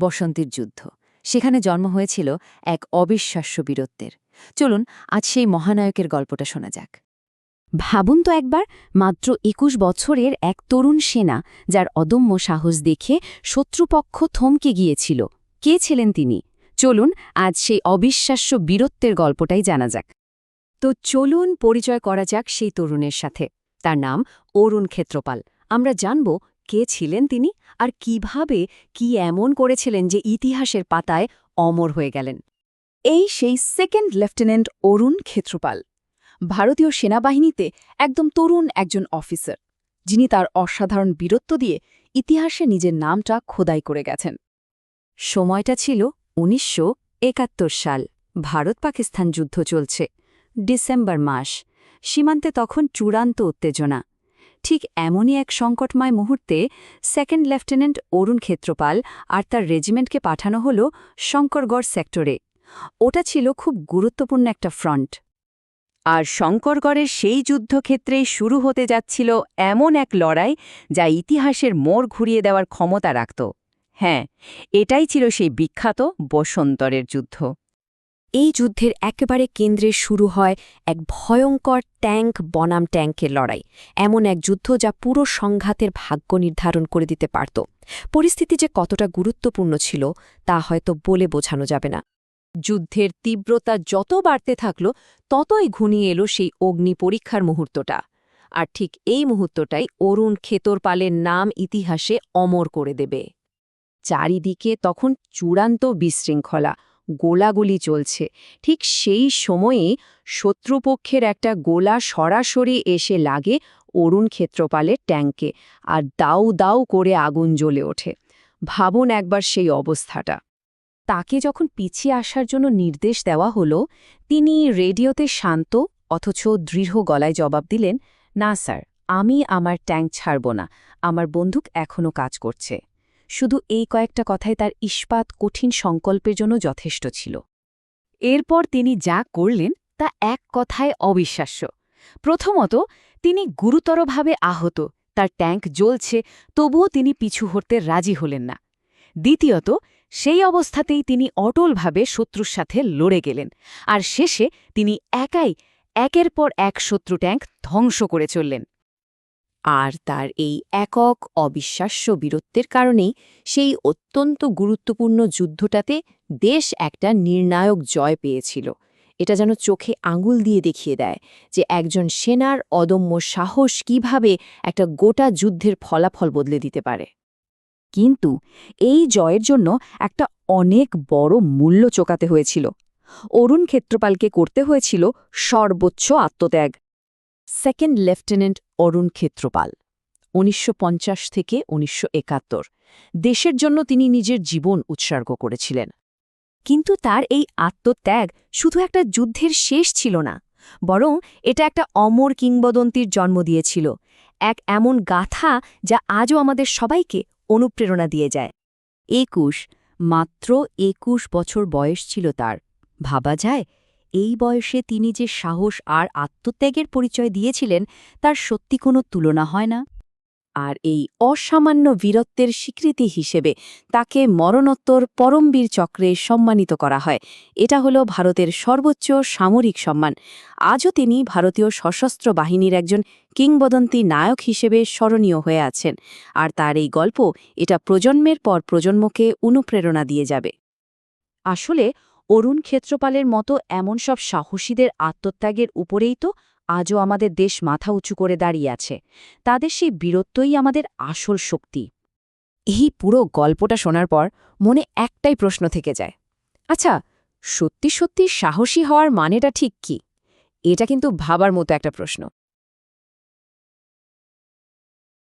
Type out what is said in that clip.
বসন্তের যুদ্ধ। সেখানে জন্ম হয়েছিল এক অবিশ্বাস্য বীরত্বের। চলুন, আজ সেই মহানায়কের গল্পটা শোনা যাক। ভাবুন তো একবার, মাত্র একুশ বছরের এক তরুণ সেনা, যার অদম্য সাহস দেখে শত্রুপক্ষ থমকে গিয়েছিল। কে ছিলেন তিনি? চলুন, আজ সেই অবিশ্বাস্য বীরত্বের গল্পটাই জানা যাক। তো চলুন পরিচয় করা যাক সেই তরুণের সাথে। তার নাম অরুণ ক্ষেত্রপাল। আমরা জানব কে ছিলেন তিনি আর কীভাবে কি এমন করেছিলেন যে ইতিহাসের পাতায় অমর হয়ে গেলেন? এই সেই সেকেন্ড লেফটেন্যান্ট অরুণ ক্ষেত্রপাল, ভারতীয় সেনাবাহিনীতে একদম তরুণ একজন অফিসার, যিনি তার অসাধারণ বীরত্ব দিয়ে ইতিহাসে নিজের নামটা খোদাই করে গেছেন। সময়টা ছিল উনিশশো একাত্তর সাল, ভারত পাকিস্তান যুদ্ধ চলছে, ডিসেম্বর মাস, সীমান্তে তখন চূড়ান্ত উত্তেজনা। ঠিক এমনই এক সংকটময় মুহূর্তে সেকেন্ড লেফটেন্যান্ট অরুণ ক্ষেত্রপাল আর তার রেজিমেন্টকে পাঠানো হল শঙ্করগড় সেক্টরে। ওটা ছিল খুব গুরুত্বপূর্ণ একটা ফ্রন্ট। আর শঙ্করগড়ের সেই যুদ্ধক্ষেত্রেই শুরু হতে যাচ্ছিল এমন এক লড়াই যা ইতিহাসের মোড় ঘুরিয়ে দেওয়ার ক্ষমতা রাখত। হ্যাঁ এটাই ছিল সেই বিখ্যাত বসন্তরের যুদ্ধ। এই যুদ্ধের একেবারে কেন্দ্রে শুরু হয় এক ভয়ঙ্কর ট্যাঙ্ক বনাম ট্যাঙ্কের লড়াই। এমন এক যুদ্ধ যা পুরো সংঘাতের ভাগ্য নির্ধারণ করে দিতে পারত। পরিস্থিতি যে কতটা গুরুত্বপূর্ণ ছিল, তা হয়তো বলে বোঝানো যাবে না। যুদ্ধের তীব্রতা যত বাড়তে থাকল, ততই ঘুনিয়ে এলো সেই অগ্নি পরীক্ষার মুহূর্তটা। আর ঠিক এই মুহূর্তটাই অরুণ খেতরপালের নাম ইতিহাসে অমর করে দেবে। চারিদিকে তখন চূড়ান্ত বিশৃঙ্খলা। গোলাগুলি চলছে। ঠিক সেই সময়ে শত্রুপক্ষের একটা গোলা সরাসরি এসে লাগে অরুণ ক্ষেত্রপালের ট্যাঙ্কে আর দাউ দাউ করে আগুন জ্বলে ওঠে। ভাবুন একবার সেই অবস্থাটা। তাকে যখন পিছিয়ে আসার জন্য নির্দেশ দেওয়া হলো, তিনি রেডিওতে শান্ত অথচ দৃঢ় গলায় জবাব দিলেন, না স্যার, আমি আমার ট্যাঙ্ক ছাড়ব না। আমার বন্দুক এখনও কাজ করছে। শুধু এই কয়েকটা কথাই তার ইস্পাত কঠিন সংকল্পের জন্য যথেষ্ট ছিল। এরপর তিনি যা করলেন, তা এক কথায় অবিশ্বাস্য। প্রথমত, তিনি গুরুতরভাবে আহত, তার ট্যাঙ্ক জ্বলছে, তবুও তিনি পিছু হরতে রাজি হলেন না। দ্বিতীয়ত, সেই অবস্থাতেই তিনি অটলভাবে শত্রুর সাথে লড়ে গেলেন, আর শেষে তিনি একাই একের পর এক শত্রু ট্যাঙ্ক ধ্বংস করে চললেন। আর তার এই একক অবিশ্বাস্য বীরত্বের কারণেই সেই অত্যন্ত গুরুত্বপূর্ণ যুদ্ধটাতে দেশ একটা নির্ণায়ক জয় পেয়েছিল। এটা যেন চোখে আঙুল দিয়ে দেখিয়ে দেয় যে একজন সেনার অদম্য সাহস কীভাবে একটা গোটা যুদ্ধের ফলাফল বদলে দিতে পারে। কিন্তু এই জয়ের জন্য একটা অনেক বড় মূল্য চোকাতে হয়েছিল। অরুণ ক্ষেত্রপালকে করতে হয়েছিল সর্বোচ্চ আত্মত্যাগ। সেকেন্ড লেফটেন্যান্ট অরুণ ক্ষেত্রপাল, উনিশশো পঞ্চাশ থেকে উনিশশো একাত্তর। দেশের জন্য তিনি নিজের জীবন উৎসর্গ করেছিলেন। কিন্তু তার এই আত্মত্যাগ শুধু একটা যুদ্ধের শেষ ছিল না, বরং এটা একটা অমর কিংবদন্তির জন্ম দিয়েছিল, এক এমন গাথা যা আজও আমাদের সবাইকে অনুপ্রেরণা দিয়ে যায়। একুশ, মাত্র একুশ বছর বয়স ছিল তার। ভাবা যায় এই বয়সে তিনি যে সাহস আর আত্মত্যাগের পরিচয় দিয়েছিলেন, তার সত্যি কোনো তুলনা হয় না। আর এই অসামান্য বীরত্বের স্বীকৃতি হিসেবে তাকে মরণোত্তর পরমবীর চক্রে সম্মানিত করা হয়। এটা হল ভারতের সর্বোচ্চ সামরিক সম্মান। আজও তিনি ভারতীয় সশস্ত্র বাহিনীর একজন কিংবদন্তি নায়ক হিসেবে স্মরণীয় হয়ে আছেন। আর তার এই গল্প এটা প্রজন্মের পর প্রজন্মকে অনুপ্রেরণা দিয়ে যাবে। আসলে অরুণ ক্ষেত্রপালের মতো এমন সব সাহসীদের আত্মত্যাগের উপরেই তো আজও আমাদের দেশ মাথা উঁচু করে দাঁড়িয়ে আছে। তাদের সেই বীরত্বই আমাদের আসল শক্তি। এই পুরো গল্পটা শোনার পর মনে একটাই প্রশ্ন থেকে যায়। আচ্ছা সত্যি সত্যি সাহসী হওয়ার মানেটা ঠিক কি? এটা কিন্তু ভাবার মতো একটা প্রশ্ন।